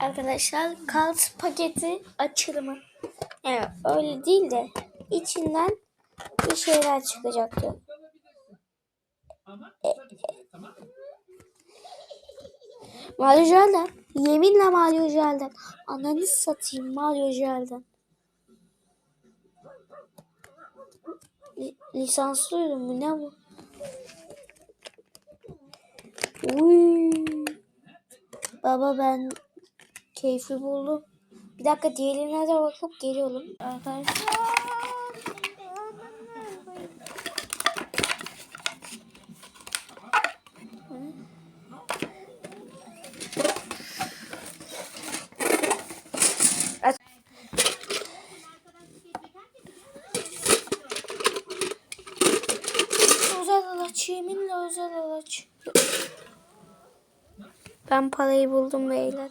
Arkadaşlar kalt paketi açılımı. Yani öyle değil de içinden bir şeyler çıkacaktı. E, Mario Jel'den. Yeminle Mario Jel'den. Ananı satayım Mario Jel'den. Li- lisanslı ürün mü ne bu? Uy. Baba ben keyfi buldum. Bir dakika diğerine de bakıp geliyorum. Arkadaşlar. Özel araç yeminle özel araç. Ben parayı buldum beyler.